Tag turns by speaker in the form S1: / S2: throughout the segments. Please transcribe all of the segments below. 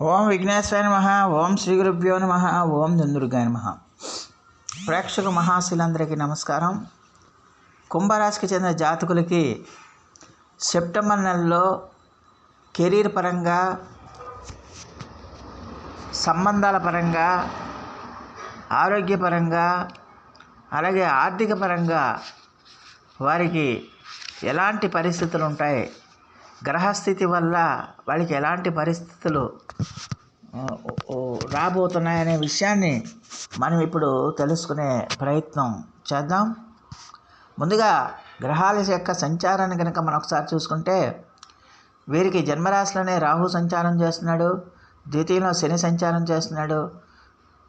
S1: ఓం విఘ్నేశ్వర నమ ఓం శ్రీ గురుభ్యో నమ ఓం దుందుర్గాయ నమ. ప్రేక్షక మహాశీలందరికీ నమస్కారం. కుంభరాశికి చెందిన జాతకులకి సెప్టెంబర్ నెలలో కెరీర్ పరంగా సంబంధాల పరంగా ఆరోగ్యపరంగా అలాగే ఆర్థిక పరంగా వారికి ఎలాంటి పరిస్థితులు ఉంటాయి? గ్రహస్థితి వల్ల వాళ్ళకి ఎలాంటి పరిస్థితులు రాబోతున్నాయనే విషయాన్ని మనం ఇప్పుడు తెలుసుకునే ప్రయత్నం చేద్దాం. ముందుగా గ్రహాల యొక్క సంచారాన్ని కనుక మనం ఒకసారి చూసుకుంటే వీరికి జన్మరాశిలోనే రాహు సంచారం చేస్తున్నాడు ద్వితీయంలో శని సంచారం చేస్తున్నాడు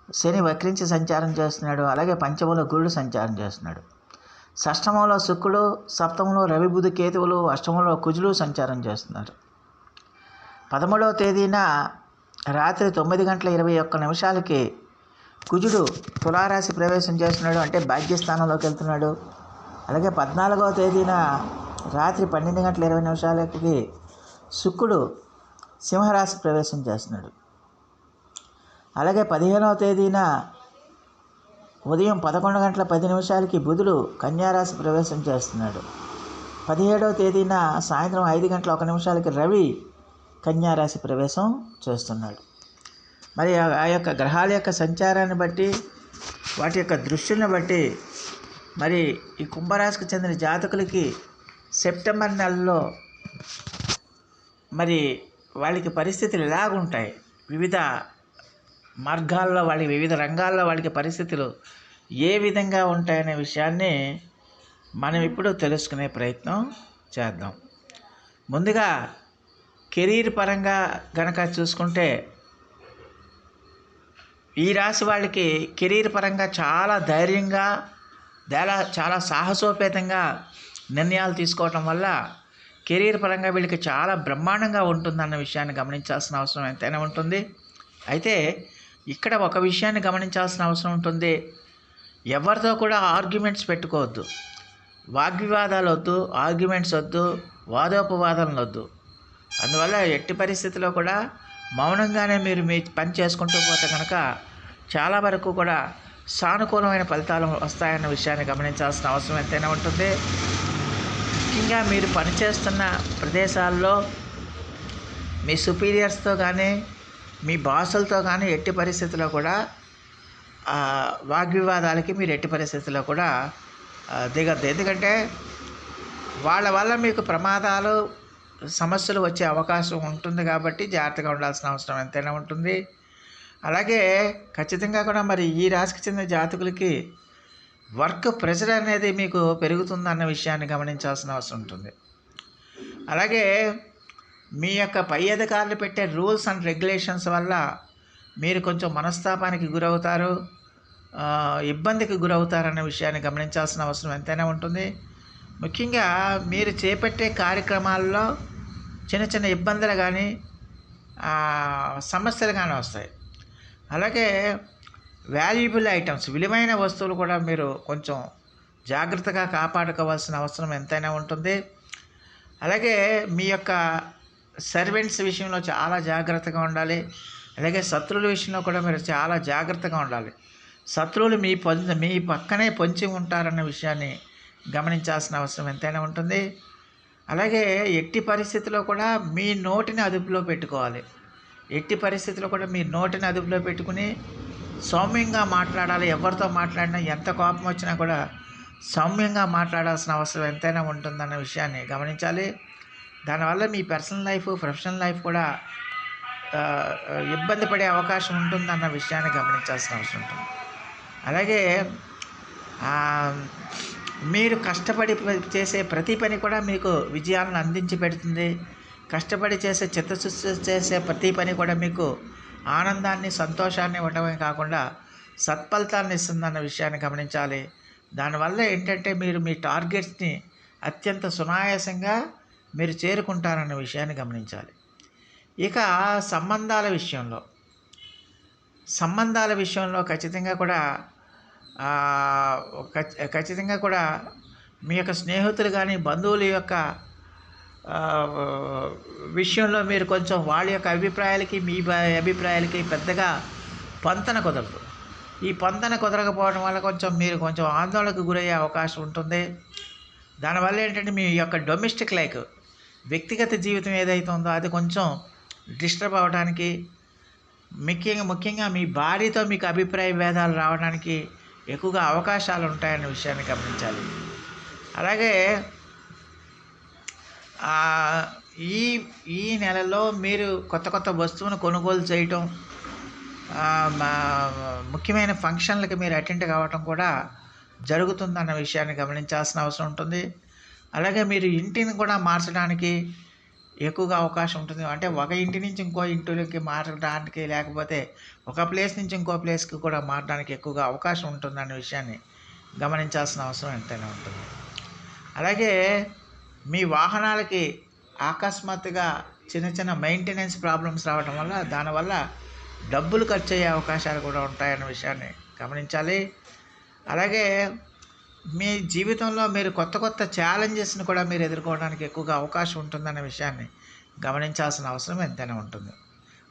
S1: శని వక్రించి సంచారం చేస్తున్నాడు అలాగే పంచమంలో గురుడు సంచారం చేస్తున్నాడు. షష్టమంలో శుక్రుడు సప్తమంలో రవి బుధ కేతువులు అష్టమంలో కుజులు సంచారం చేస్తున్నారు. పదమూడవ తేదీన రాత్రి తొమ్మిది గంటల ఇరవై ఒక్క నిమిషాలకి కుజుడు తులారాశి ప్రవేశం చేస్తున్నాడు. అంటే భాగ్యస్థానంలోకి వెళ్తున్నాడు. అలాగే పద్నాలుగవ తేదీన రాత్రి పన్నెండు గంటల ఇరవై నిమిషాలకి శుక్రుడు సింహరాశి ప్రవేశం చేస్తున్నాడు. అలాగే పదిహేనవ తేదీన ఉదయం పదకొండు గంటల పది నిమిషాలకి బుధుడు కన్యారాశి ప్రవేశం చేస్తున్నాడు. పదిహేడవ తేదీన సాయంత్రం ఐదు గంటల ఒక నిమిషాలకి రవి కన్యారాశి ప్రవేశం చేస్తున్నాడు. మరి ఆ- యొక్క గ్రహాల యొక్క సంచారాన్ని బట్టి వాటి యొక్క దృష్టిని బట్టి మరి ఈ కుంభరాశికి చెందిన జాతకులకి సెప్టెంబర్ నెలలో మరి వాళ్ళకి పరిస్థితులు ఎలాగుంటాయి? వివిధ మార్గాల్లో వాళ్ళకి వివిధ రంగాల్లో వాళ్ళకి పరిస్థితులు ఏ విధంగా ఉంటాయనే విషయాన్ని మనం ఇప్పుడు తెలుసుకునే ప్రయత్నం చేద్దాం. ముందుగా కెరీర్ పరంగా గనక చూసుకుంటే ఈ రాశి వాళ్ళకి కెరీర్ పరంగా చాలా ధైర్యంగా చాలా చాలా సాహసోపేతంగా నిర్ణయాలు తీసుకోవటం వల్ల కెరీర్ పరంగా వీళ్ళకి చాలా బ్రహ్మాండంగా ఉంటుందన్న విషయాన్ని గమనించాల్సిన అవసరం ఎంతైనా ఉంటుంది. అయితే ఇక్కడ ఒక విషయాన్ని గమనించాల్సిన అవసరం ఉంటుంది. ఎవరితో కూడా ఆర్గ్యుమెంట్స్ పెట్టుకోవద్దు. వాగ్వివాదాలు వద్దు ఆర్గ్యుమెంట్స్ వద్దు వాదోపవాదాలు వద్దు అందువల్ల ఎట్టి పరిస్థితిలో కూడా మౌనంగానే మీరు మీ పని చేసుకుంటూ పోతే కనుక చాలా వరకు కూడా సానుకూలమైన ఫలితాలు వస్తాయన్న విషయాన్ని గమనించాల్సిన అవసరం ఎంతైనా ఉంటుంది. ముఖ్యంగా మీరు పనిచేస్తున్న ప్రదేశాల్లో మీ సుపీరియర్స్తో కానీ మీ బాసులతో కానీ ఎట్టి పరిస్థితుల్లో కూడా వాగ్వివాదాలకి మీరు ఎట్టి పరిస్థితుల్లో కూడా దిగద్దు. ఎందుకంటే వాళ్ళ వల్ల మీకు ప్రమాదాలు సమస్యలు వచ్చే అవకాశం ఉంటుంది కాబట్టి జాగ్రత్తగా ఉండాల్సిన అవసరం ఎంతైనా ఉంటుంది. అలాగే ఖచ్చితంగా కూడా మరి ఈ రాశికి చెందిన జాతకులకి వర్క్ ప్రెషర్ అనేది మీకు పెరుగుతుందన్న విషయాన్ని గమనించాల్సిన అవసరం ఉంటుంది. అలాగే మీ యొక్క పై అధికారులు పెట్టే రూల్స్ అండ్ రెగ్యులేషన్స్ వల్ల మీరు కొంచెం మనస్తాపానికి గురవుతారు ఇబ్బందికి గురవుతారన్న విషయాన్ని గమనించాల్సిన అవసరం ఎంతైనా ఉంటుంది. ముఖ్యంగా మీరు చేపట్టే కార్యక్రమాల్లో చిన్న చిన్న ఇబ్బందులు కానీ సమస్యలు కానీ వస్తాయి. అలాగే వాల్యుబుల్ ఐటమ్స్ విలువైన వస్తువులు కూడా మీరు కొంచెం జాగ్రత్తగా కాపాడుకోవాల్సిన అవసరం ఎంతైనా ఉంటుంది. అలాగే మీ యొక్క సర్వెంట్స్ విషయంలో చాలా జాగ్రత్తగా ఉండాలి. అలాగే శత్రువుల విషయంలో కూడా మీరు చాలా జాగ్రత్తగా ఉండాలి. శత్రువులు మీ పొంది మీ పక్కనే పొంచి ఉంటారన్న విషయాన్ని గమనించాల్సిన అవసరం ఎంతైనా ఉంటుంది. అలాగే ఎట్టి పరిస్థితిలో కూడా మీ నోటిని అదుపులో పెట్టుకోవాలి. ఎట్టి పరిస్థితిలో కూడా మీ నోటిని అదుపులో పెట్టుకుని సౌమ్యంగా మాట్లాడాలి. ఎవరితో మాట్లాడినా ఎంత కోపం వచ్చినా కూడా సౌమ్యంగా మాట్లాడాల్సిన అవసరం ఎంతైనా ఉంటుందన్న విషయాన్ని గమనించాలి. దానివల్ల మీ పర్సనల్ లైఫ్ ప్రొఫెషనల్ లైఫ్ కూడా ఇబ్బంది పడే అవకాశం ఉంటుందన్న విషయాన్ని గమనించాల్సిన అవసరం ఉంటుంది. అలాగే మీరు కష్టపడి చేసే ప్రతి పని కూడా మీకు విజయాలను అందించి పెడుతుంది. కష్టపడి చేసే చిత్తశుద్ధి చేసే ప్రతి పని కూడా మీకు ఆనందాన్ని సంతోషాన్ని ఇవ్వడమే కాకుండా సత్ఫలితాన్ని ఇస్తుందన్న విషయాన్ని గమనించాలి. దానివల్ల ఏంటంటే మీరు మీ టార్గెట్స్ని అత్యంత సునాయాసంగా మీరు చేరుకుంటారన్న విషయాన్ని గమనించాలి. ఇక సంబంధాల విషయంలో సంబంధాల విషయంలో ఖచ్చితంగా కూడా ఖచ్చితంగా కూడా మీ యొక్క స్నేహితులు కానీ బంధువుల యొక్క విషయంలో మీరు కొంచెం వాళ్ళ యొక్క అభిప్రాయాలకి మీ బ- అభిప్రాయాలకి పెద్దగా పొంతన కుదరదు. ఈ పొంతన కుదరకపోవడం వల్ల కొంచెం మీరు కొంచెం ఆందోళనకు గురయ్యే అవకాశం ఉంటుంది. దానివల్ల ఏంటంటే మీ యొక్క డొమెస్టిక్ లైక్ వ్యక్తిగత జీవితం ఏదైతే ఉందో అది కొంచెం డిస్టర్బ్ అవ్వడానికి ముఖ్యంగా ముఖ్యంగా మీ భార్యతో మీకు అభిప్రాయ భేదాలు రావడానికి ఎక్కువగా అవకాశాలు ఉంటాయన్న విషయాన్ని గమనించాలి. అలాగే ఈ ఈ నెలలో మీరు కొత్త కొత్త వస్తువును కొనుగోలు చేయటం మా- ముఖ్యమైన ఫంక్షన్లకి మీరు అటెండ్ కావటం కూడా జరుగుతుందన్న విషయాన్ని గమనించాల్సిన అవసరం ఉంటుంది. అలాగే మీరు ఇంటిని కూడా మార్చడానికి ఎక్కువగా అవకాశం ఉంటుంది. అంటే ఒక ఇంటి నుంచి ఇంకో ఇంటికి మారడానికి లేకపోతే ఒక ప్లేస్ నుంచి ఇంకో ప్లేస్కి కూడా మారడానికి ఎక్కువగా అవకాశం ఉంటుందనే విషయాన్ని గమనించాల్సిన అవసరం ఎంతైనా ఉంటుంది. అలాగే మీ వాహనాలకి అకస్మాత్తుగా చిన్న చిన్న మెయింటెనెన్స్ ప్రాబ్లమ్స్ రావడం వల్ల దానివల్ల డబ్బులు ఖర్చు అయ్యే అవకాశాలు కూడా ఉంటాయన్న విషయాన్ని గమనించాలి. అలాగే మీ జీవితంలో మీరు కొత్త కొత్త ఛాలెంజెస్ని కూడా మీరు ఎదుర్కోవడానికి ఎక్కువగా అవకాశం ఉంటుందన్న విషయాన్ని గమనించాల్సిన అవసరం ఎంతైనా ఉంటుంది.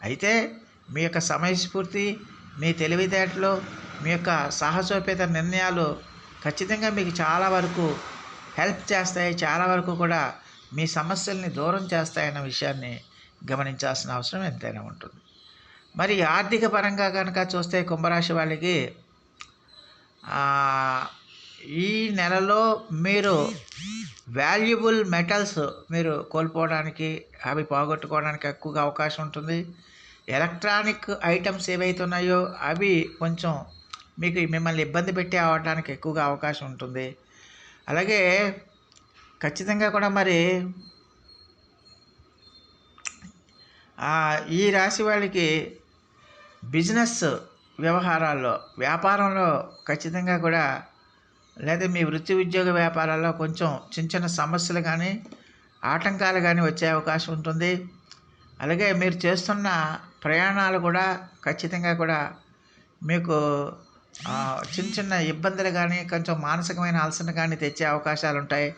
S1: అయితే మీ యొక్క సమయస్ఫూర్తి మీ తెలివితేటలు మీ యొక్క సాహసోపేత నిర్ణయాలు ఖచ్చితంగా మీకు చాలా వరకు హెల్ప్ చేస్తాయి చాలా వరకు కూడా మీ సమస్యల్ని దూరం చేస్తాయన్న విషయాన్ని గమనించాల్సిన అవసరం ఎంతైనా ఉంటుంది. మరి ఆర్థిక పరంగా కనుక చూస్తే కుంభరాశి వాళ్ళకి ఈ నెలలో మీరు వాల్యుబుల్ మెటల్స్ మీరు కోల్పోవడానికి అవి పోగొట్టుకోవడానికి ఎక్కువగా అవకాశం ఉంటుంది. ఎలక్ట్రానిక్ ఐటమ్స్ ఏవైతే ఉన్నాయో అవి కొంచెం మీకు మిమ్మల్ని ఇబ్బంది పెట్టి అవడానికి ఎక్కువగా అవకాశం ఉంటుంది. అలాగే ఖచ్చితంగా కూడా మరి ఈ రాశి వాళ్ళకి బిజినెస్ వ్యవహారాల్లో వ్యాపారంలో ఖచ్చితంగా కూడా లేదా మీ వృత్తి ఉద్యోగ వ్యాపారాల్లో కొంచెం చిన్న చిన్న సమస్యలు కానీ ఆటంకాలు కానీ వచ్చే అవకాశం ఉంటుంది. అలాగే మీరు చేస్తున్న ప్రయాణాలు కూడా ఖచ్చితంగా కూడా మీకు చిన్న చిన్న ఇబ్బందులు కానీ కొంచెం మానసికమైన అలసట కానీ తెచ్చే అవకాశాలు ఉంటాయి.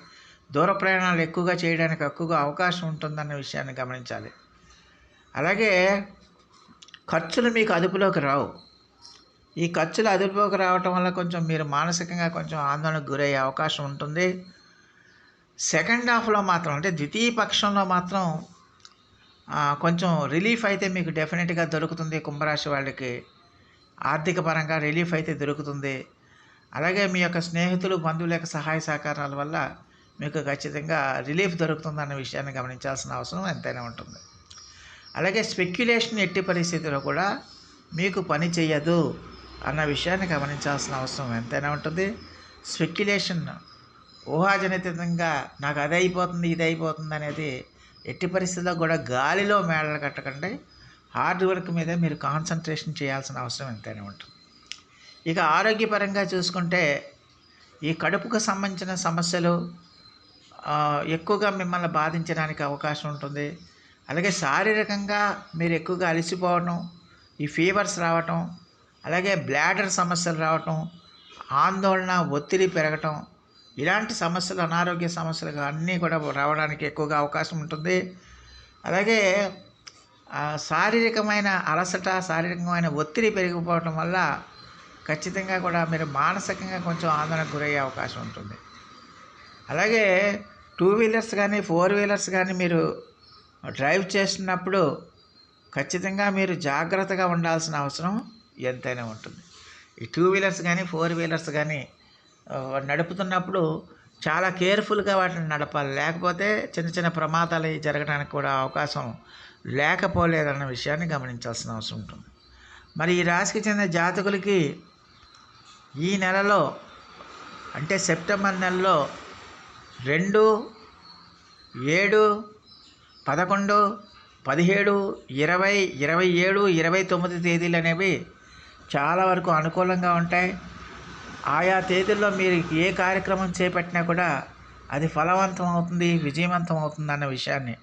S1: దూర ప్రయాణాలు ఎక్కువగా చేయడానికి ఎక్కువగా అవకాశం ఉంటుందన్న విషయాన్ని గమనించాలి. అలాగే ఖర్చులు మీకు అదుపులోకి రావు. ఈ ఖర్చులు అదుపులోకి రావటం వల్ల కొంచెం మీరు మానసికంగా కొంచెం ఆందోళనకు గురయ్యే అవకాశం ఉంటుంది. సెకండ్ హాఫ్లో మాత్రం అంటే ద్వితీయ పక్షంలో మాత్రం కొంచెం రిలీఫ్ అయితే మీకు డెఫినెట్గా దొరుకుతుంది కుంభరాశి వాళ్ళకి. ఆర్థిక పరంగా రిలీఫ్ అయితే దొరుకుతుంది. అలాగే మీ యొక్క స్నేహితులు బంధువుల యొక్క సహాయ సహకారాల వల్ల మీకు ఖచ్చితంగా రిలీఫ్ దొరుకుతుందన్న విషయాన్ని గమనించాల్సిన అవసరం ఎంతైనా ఉంటుంది. అలాగే స్పెక్యులేషన్ ఎట్టి పరిస్థితిలో కూడా మీకు పని చేయదు అన్న విషయాన్ని గమనించాల్సిన అవసరం ఎంతైనా ఉంటుంది. స్పెక్యులేషన్ ఊహాజనితంగా నాకు అది అయిపోతుంది ఇది అయిపోతుంది అనేది ఎట్టి పరిస్థితుల్లో కూడా గాలిలో మేడలు కట్టకండి. హార్డ్ వర్క్ మీద మీరు కాన్సన్ట్రేషన్ చేయాల్సిన అవసరం ఎంతైనా ఉంటుంది. ఇక ఆరోగ్యపరంగా చూసుకుంటే ఈ కడుపుకు సంబంధించిన సమస్యలు ఎక్కువగా మిమ్మల్ని బాధించడానికి అవకాశం ఉంటుంది. అలాగే శారీరకంగా మీరు ఎక్కువగా అలసిపోవటం ఈ ఫీవర్స్ రావటం అలాగే బ్లాడర్ సమస్యలు రావటం ఆందోళన ఒత్తిడి పెరగటం ఇలాంటి సమస్యలు అనారోగ్య సమస్యలు అన్నీ కూడా రావడానికి ఎక్కువగా అవకాశం ఉంటుంది. అలాగే శారీరకమైన అలసట శారీరకమైన ఒత్తిడి పెరిగిపోవటం వల్ల ఖచ్చితంగా కూడా మీరు మానసికంగా కొంచెం ఆందోళనకు గురయ్యే అవకాశం ఉంటుంది. అలాగే టూ వీలర్స్ కానీ ఫోర్ వీలర్స్ కానీ మీరు డ్రైవ్ చేస్తున్నప్పుడు ఖచ్చితంగా మీరు జాగ్రత్తగా ఉండాల్సిన అవసరం. ఎంతైనా ఉంటుంది. ఈ టూ వీలర్స్ కానీ ఫోర్ వీలర్స్ కానీ నడుపుతున్నప్పుడు చాలా కేర్ఫుల్గా వాటిని నడపాలి. లేకపోతే చిన్న చిన్న ప్రమాదాలు జరగడానికి కూడా అవకాశం లేకపోలేదన్న విషయాన్ని గమనించాల్సిన అవసరం ఉంటుంది. మరి ఈ రాశికి చెందిన జాతకులకి ఈ నెలలో అంటే సెప్టెంబర్ నెలలో రెండు ఏడు పదకొండు పదిహేడు ఇరవై ఇరవై ఏడు ఇరవై తొమ్మిది తేదీలు అనేవి చాలా వరకు అనుకూలంగా ఉంటాయి. ఆయా తేదీల్లో మీరు ఏ కార్యక్రమం చేపట్టినా కూడా అది ఫలవంతం అవుతుంది విజయవంతం అవుతుంది అన్న విషయాన్ని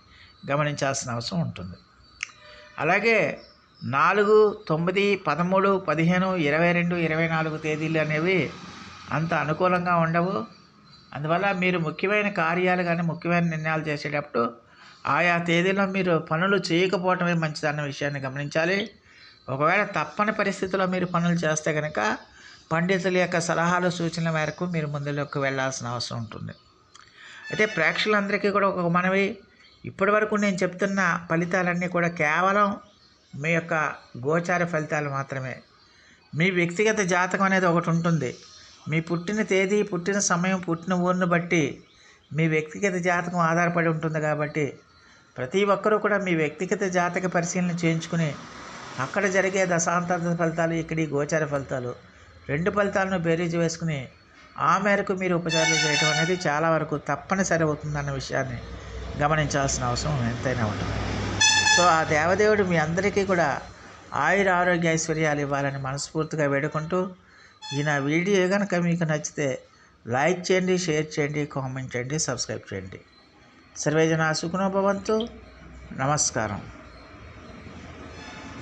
S1: గమనించాల్సిన అవసరం ఉంటుంది. అలాగే నాలుగు తొమ్మిది పదమూడు పదిహేను ఇరవై రెండు ఇరవై నాలుగు తేదీలు అనేవి అంత అనుకూలంగా ఉండవు. అందువల్ల మీరు ముఖ్యమైన కార్యాలు కానీ ముఖ్యమైన నిర్ణయాలు చేసేటప్పుడు ఆయా తేదీలో మీరు పనులు చేయకపోవటమే మంచిదన్న విషయాన్ని గమనించాలి. ఒకవేళ తప్పని పరిస్థితిలో మీరు పనులు చేస్తే కనుక పండితుల యొక్క సలహాలు సూచనల మేరకు మీరు ముందులోకి వెళ్ళాల్సిన అవసరం ఉంటుంది. అయితే ప్రేక్షకులందరికీ కూడా ఒక మనవి. ఇప్పటి వరకు నేను చెప్తున్న ఫలితాలన్నీ కూడా కేవలం మీ యొక్క గోచార ఫలితాలు మాత్రమే. మీ వ్యక్తిగత జాతకం అనేది ఒకటి ఉంటుంది. మీ పుట్టిన తేదీ పుట్టిన సమయం పుట్టిన ఊరిని బట్టి మీ వ్యక్తిగత జాతకం ఆధారపడి ఉంటుంది కాబట్టి ప్రతి ఒక్కరూ కూడా మీ వ్యక్తిగత జాతక పరిశీలన చేయించుకుని అక్కడ జరిగే దశాంతర ఫలితాలు ఇక్కడి గోచార ఫలితాలు. రెండు ఫలితాలను బేరీజు వేసుకుని ఆ మేరకు మీరు ఉపచారాలు చేయటం అనేది చాలా వరకు తప్పనిసరి అవుతుందన్న విషయాన్ని గమనించాల్సిన అవసరం ఎంతైనా ఉంటుంది. సో ఆ దేవదేవుడు మీ అందరికీ కూడా ఆయుర ఆరోగ్య ఐశ్వర్యాలు ఇవ్వాలని మనస్ఫూర్తిగా వేడుకుంటూ ఈ నా వీడియో కనుక మీకు నచ్చితే లైక్ చేయండి షేర్ చేయండి కామెంట్ చేయండి సబ్స్క్రైబ్ చేయండి. సర్వేజన సుఖనోభవంతు నమస్కారం.